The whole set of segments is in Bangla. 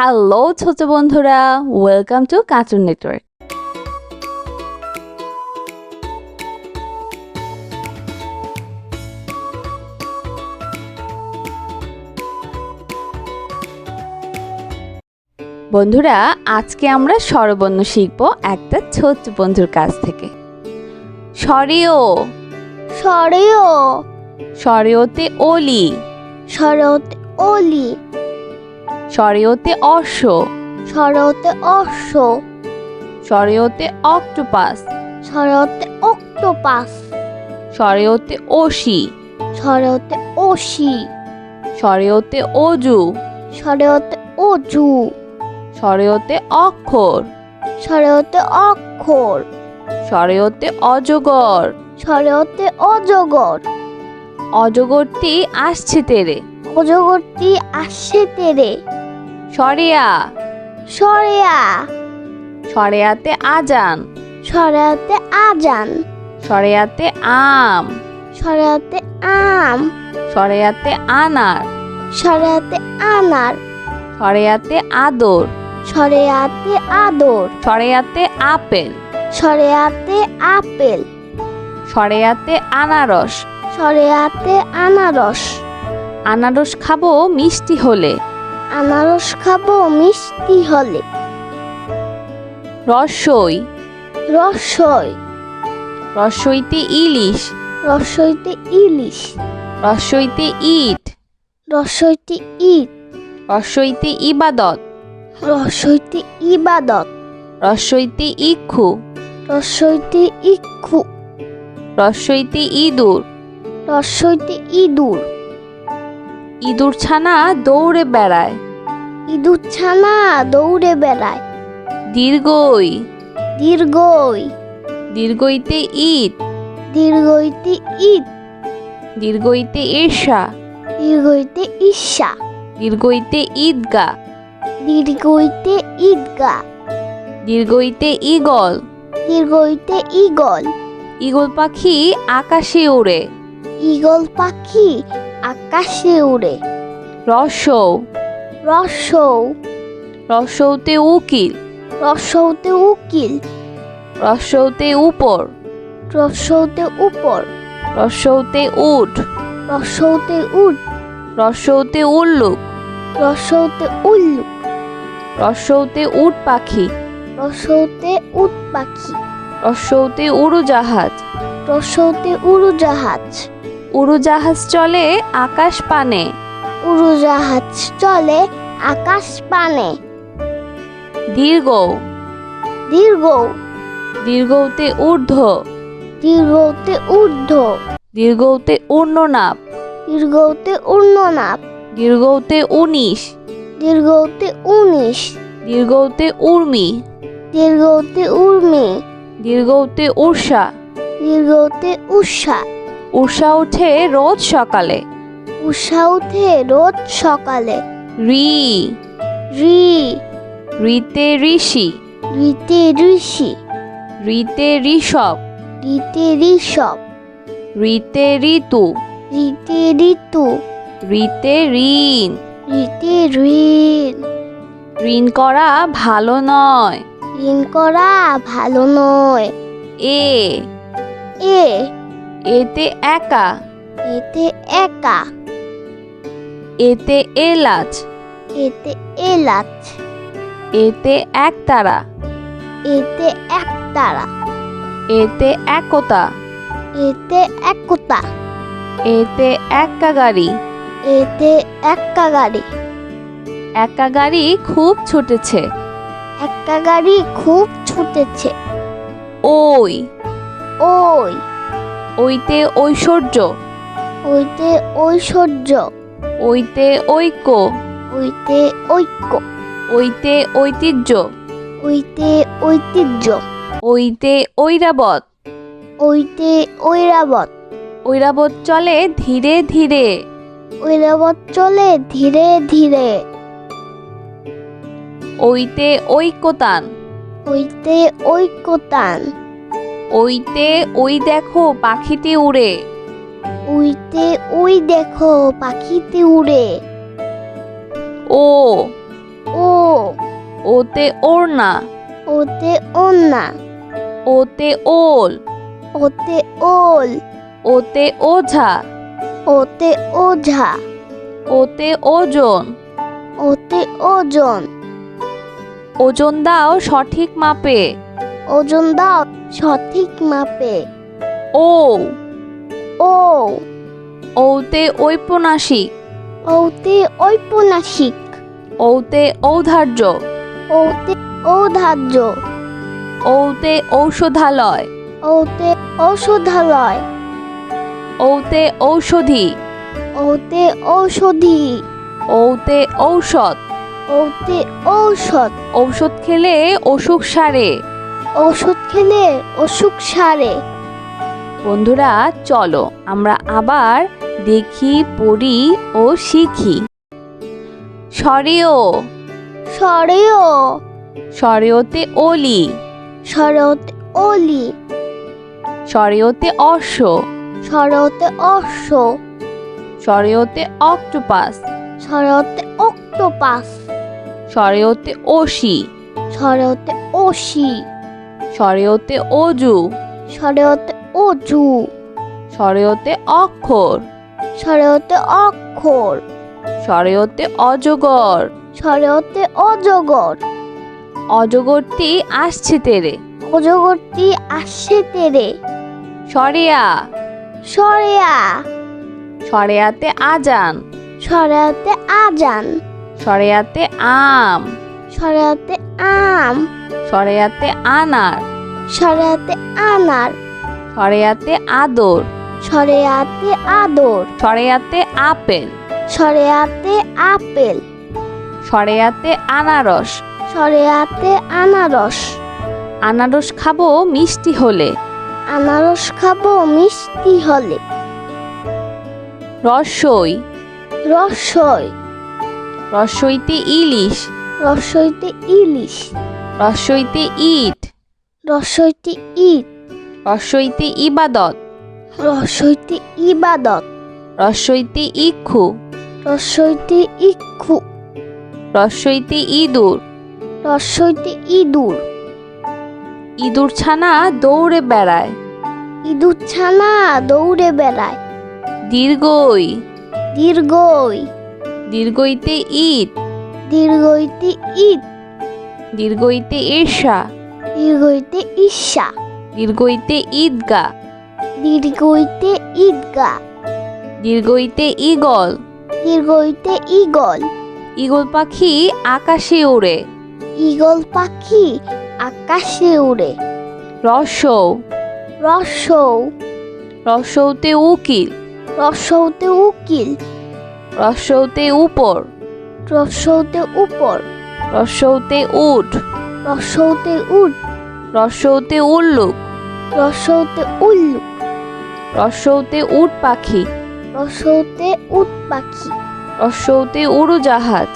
হ্যালো ছোট বন্ধুরা। ওয়েলকাম টু কার্টুন নেটওয়ার্ক বন্ধুরা আজকে আমরা স্বরবর্ণ শিখব একটা ছোট বন্ধুর কাছ থেকে। সরেও সরেও সরেওতে অলি শরৎ অলি সরেওতে অশ্ব। শরতে অশ্ব। সরেওতে অক্টোপাস। শরতে অক্টোপাস। সরেওতে অসি শরতে অসি সরেওতে অজু শরতে অজু সরেওতে অক্ষর। শরতে অক্ষর। সরেওতে অজগর। শরতে অজগর। অজগরটি আসছে তেরে। অজগরটি আসছে তেরে। সরেয়া। সরেয়া। সরেয়াতে আজান। সরাতে আজান। সরেয়াতে আম। সরাতে আম। সরেয়াতে আনার। সরাতে আনার। সরেয়াতে আদর। সরেয়াতে আদর। সরেয়াতে আপেল। সরেয়াতে আপেল। সরেয়াতে আনারস। সরেয়াতে আনারস। আনারস খাব মিষ্টি হলে। আনারস খাব মিষ্টি হলে। রসই। রসই। রসইতে ইলিশ। রসইতে ইলিশ। রসইতে ইট। রসইতে ইট। রসইতে ইবাদত। রসইতে ইবাদত। রসইতে ইক্ষু। রসইতে ইক্ষু। রসইতে ইঁদুর। রসইতে ইঁদুর। ইঁদুর ছানা দৌড়ে বেড়ায়। ইঁদুর ছানা দৌড়ে বেড়ায়। দীর্ঘই। দীর্ঘই। দীর্ঘইতে ইট। দীর্ঘইতে ইট। দীর্ঘইতে ঈর্ষা। দীর্ঘইতে ঈর্ষা। দীর্ঘইতে ঈদগা। দীর্ঘইতে ঈদগা। দীর্ঘইতে ঈগল। দীর্ঘইতে ঈগল। ঈগল পাখি আকাশে ওড়ে। ঈগল পাখি আকাশে উড়ে। রসৌ রসৌ রসৌতে উকিল। রসৌতে উকিল। রসৌতে উপর। রসৌতে উপর। রসৌতে উঠ রসৌতে উট। রসৌতে উল্লুক। রসৌতে উল্লুক। রসৌতে উট পাখি। রসৌতে উট পাখি। রসৌতে উড়োজাহাজ। রসৌতে উড়োজাহাজ। উড়োজাহাজ চলে আকাশ পানে। উড়োজাহাজ চলে আকাশ পানে। দীর্ঘ। দীর্ঘ। দীর্ঘতে ঊর্ধ্ব। দীর্ঘতে ঊর্ধ্ব। দীর্ঘতে উর্ণনাপ দীর্ঘতে উর্ণনাপ দীর্ঘতে উনিশ। দীর্ঘতে উনিশ। দীর্ঘতে উর্মি। দীর্ঘতে উর্মি। দীর্ঘতে উষা দীর্ঘতে উষা উষা ওঠে রোজ সকালে। উষা উঠে রোজ সকালে। রি। রি। রিতে ঋষি। ঋতে ঋষি। রিতে ঋষভ। ঋতে ঋষভ। রিতে ঋতু। ঋতে ঋতু। রিতে ঋণ। ঋতে ঋণ। ঋণ করা ভালো নয়। ঋণ করা ভালো নয়। এ। এ। এতে একা। এতে একা। এতে এলাচ। এতে এলাচ। এতে একতারা। এতে একতারা। এতে একতা। এতে একতা। এতে একা গাড়ি এতে একা গাড়ি একা গাড়ি খুব ছুটেছে। একা গাড়ি খুব ছুটেছে। ওই। ওই। ওইতে ঐশ্বর্য। ওইতে ঐশ্বর্য। ওইতে ঐক্য। ওইতে ঐক্য। ওইতে ঐতিহ্য। ওইতে ঐতিহ্য। ওইতে ঐরাবত ওইতে ঐরাবত ঐরাবত চলে ধীরে ধীরে। ঐরাবত চলে ধীরে ধীরে। ওইতে ঐক্যতান। ওইতে ঐক্যতান। ওইতে ওই দেখো পাখিটি উড়ে। উইতে ওই দেখো পাখিতে উড়ে। ও। ও। ওতে ওড়না ওতে ওন্না ওতে ওল। ওতে ওল। ওতে ওঝা। ওতে ওঝা। ওতে ওজন। ওতে ওজন। ওজন দাও সঠিক মাপে। ওজন দাও সঠিক মাপে। ও। ও। ওতে ঔপন্যাসিক। ওতে ঔপন্যাসিক। ওতে ঔদার্য ওতে ঔধার্য। ওতে ঔষধালয়। ওতে ঔষধালয়। ওতে ঔষধি। ওতে ঔষধি। ওতে ঔষধ। ওতে ঔষধ। ঔষধ খেলে অসুখ সারে। ওষুধ খেলে অসুখ সারে। বন্ধুরা চলো আমরা আবার দেখি পড়ি ও শিখি। সরেও। সরেও। সরেওতে অলি। সরতে অলি। সরেওতে অশ্ব। সরতে অশ্ব। সরেওতে অক্টোপাস। সরতে অক্টোপাস। সরেওতে অসি সরতে ওসি সরেওতে অজু। সরতে অজু। সরেওতে অক্ষর। সরতে অক্ষর। সরেওতে অজগর। সরতে অজগর। অজগরটি আসছে তেরে। অজগরটি আসছে তেরে। সরেয়া। সরেয়া। সরেয়াতে আজান। সরাতে আজান। সরেয়াতে আম। সরাতে আম। সরেয়াতে আনার। সরাতে আনার। সরেয়াতে আদর। সরেয়াতে আদর। সরেয়াতে আপেল। সরেয়াতে আপেল। সরেয়াতে আনারস। সরেয়াতে আনারস। আনারস খাব মিষ্টি হলে। আনারস খাব মিষ্টি হলে। রসই। রসই। রসইতে ইলিশ। রসইতে ইলিশ। রসইতে ইট। রসইতে ইট। রসইতে ইবাদত। রসইতে ইবাদত। রসইতে ইক্ষু। রসইতে ইক্ষু। রসইতে ইঁদুর। রসইতে ইঁদুর। ইঁদুর ছানা দৌড়ে বেড়ায়। ইঁদুর ছানা দৌড়ে বেড়ায়। দীর্ঘই। দীর্ঘই। দীর্ঘইতে ইট। দীর্ঘইতে ইট দীর্ঘইতে ঈর্ষা। দীর্ঘইতে ঈর্ষা। দীর্ঘইতে ঈদগা। দীর্ঘইতে ঈদগা। দীর্ঘইতে ঈগল। দীর্ঘইতে ঈগল। ঈগল পাখি আকাশে ওড়ে ঈগল পাখি আকাশে উড়ে। রসৌ রসৌ রসৌতে উকিল। রসৌতে উকিল। রসৌতে উপর। রসৌতে উপর। রসৌতে উঠ। রসৌতে উট রসৌতে উল্লুক। রসৌতে উল্লুক। রসৌতে উট পাখি। রসৌতে উট পাখি। রসৌতে উড়োজাহাজ।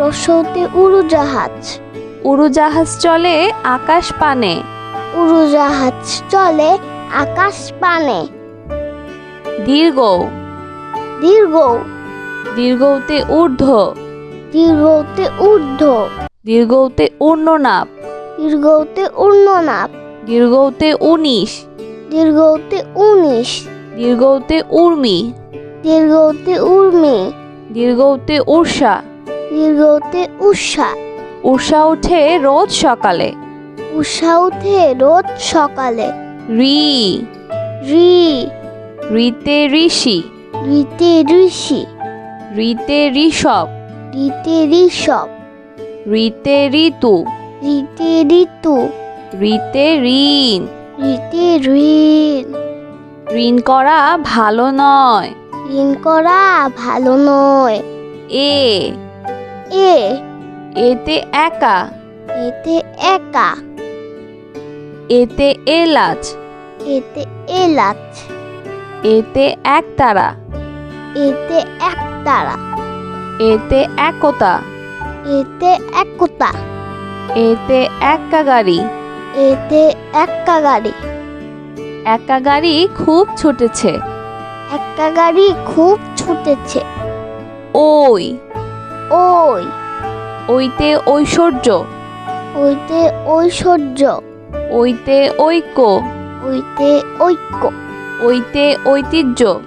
রসৌতে উড়োজাহাজ। উড়োজাহাজ চলে আকাশ পানে। উড়োজাহাজ চলে আকাশ পানে। দীর্ঘ দীর্ঘ দীর্ঘতে ঊর্ধ্ব। দীর্ঘতে ঊর্ধ্ব। দীর্ঘতে উর্ণনাপ দীর্ঘতে উর্ণনাপ দীর্ঘতে উনিশ দীর্ঘতে উনিশ দীর্ঘতে উর্মি দীর্ঘতে উর্মি দীর্ঘতে উষা দীর্ঘতে উষা উষা উঠে রোজ সকালে। উষা উঠে রোজ সকালে। রি। রি। রিতে ঋষি। ঋতে ঋষি। রিতে ঋষভ। ঋতে ঋষভ। রিতে ঋতু। ঋতে ঋতু। রিতে ঋণ। ঋতে ঋণ। ঋণ করা ভালো নয়। ঋণ করা ভালো নয়। এ। এ। এতে একা। এতে একা। এতে এলাচ। এতে এলাচ। এতে একতারা। এতে একতারা। এতে একতা এতে একতা এতে একা গাড়ি। এতে একা গাড়ি। একা গাড়ি খুব ছুটেছে। একা গাড়ি খুব ছুটেছে। ওই। ওই। ওইতে ঐশ্বর্য। ওইতে ঐশ্বর্য। ওইতে ঐক্য। ওইতে ঐক্য। ওইতে ঐতিহ্য।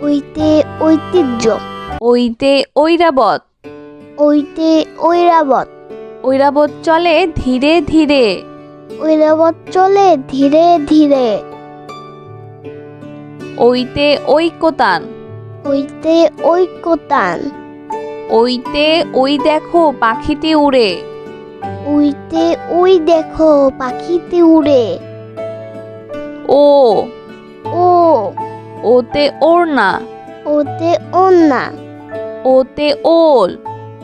ওইতে ঐতিহ্য। ওইতে ঐরাবত। ওইতে ঐরাবত। ঐরাবত চলে ধীরে ধীরে। ঐরাবত চলে ধীরে ধীরে। ওইতে ঐক্যতান ওইতে ঐক্যতান ওইতে ওই দেখো পাখিটি উড়ে। উইতে ওই দেখো পাখিতে উড়ে। ও। ও। ওতে ওড়না। ওতে ওন্না ওতে ওল।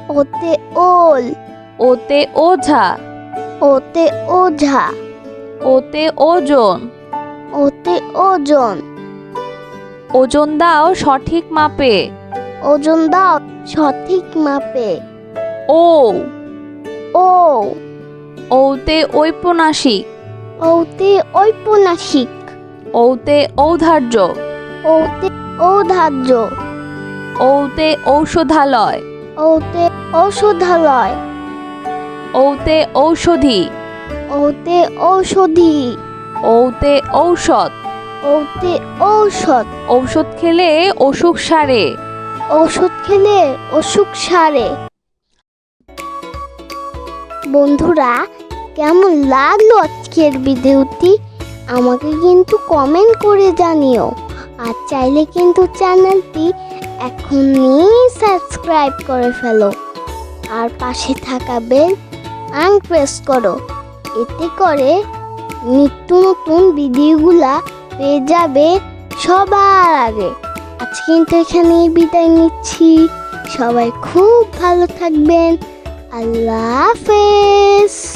ওতে ওল। ওতে ওঝা। ওতে ওঝা। ওতে ওজন। ওতে ওজন। ওজন দাও সঠিক মাপে। ওজন দাও সঠিক মাপে। ও। ও। ওতে ঔপন্যাসিক। ওতে ঔপন্যাসিক। ওতে ঔধার্য। ওতে ঔধার্য। ওতে ঔষধালয়। ওতে ঔষধালয়। ওতে ঔষধি। ওতে ঔষধি। ওতে ঔষধ। ওতে ঔষধ। ঔষধ খেলে অসুখ সারে। ওষুধ খেলে অসুখ সারে। বন্ধুরা কেমন লাগল আজকের ভিডিওটি আমাকে কিন্তু কমেন্ট করে জানিও। আর চাইলে কিন্তু চ্যানেলটি এখনই সাবস্ক্রাইব করে ফেলো। আর পাশে থাকা বেল আন প্রেস করো। এতে করে নিত্য নতুন ভিডিওগুলা পেয়ে যাবে সবার আগে। আজ কিন্তু এখানেই বিদায় নিচ্ছি। সবাই খুব ভালো থাকবেন। আল্লাহ হাফেজ।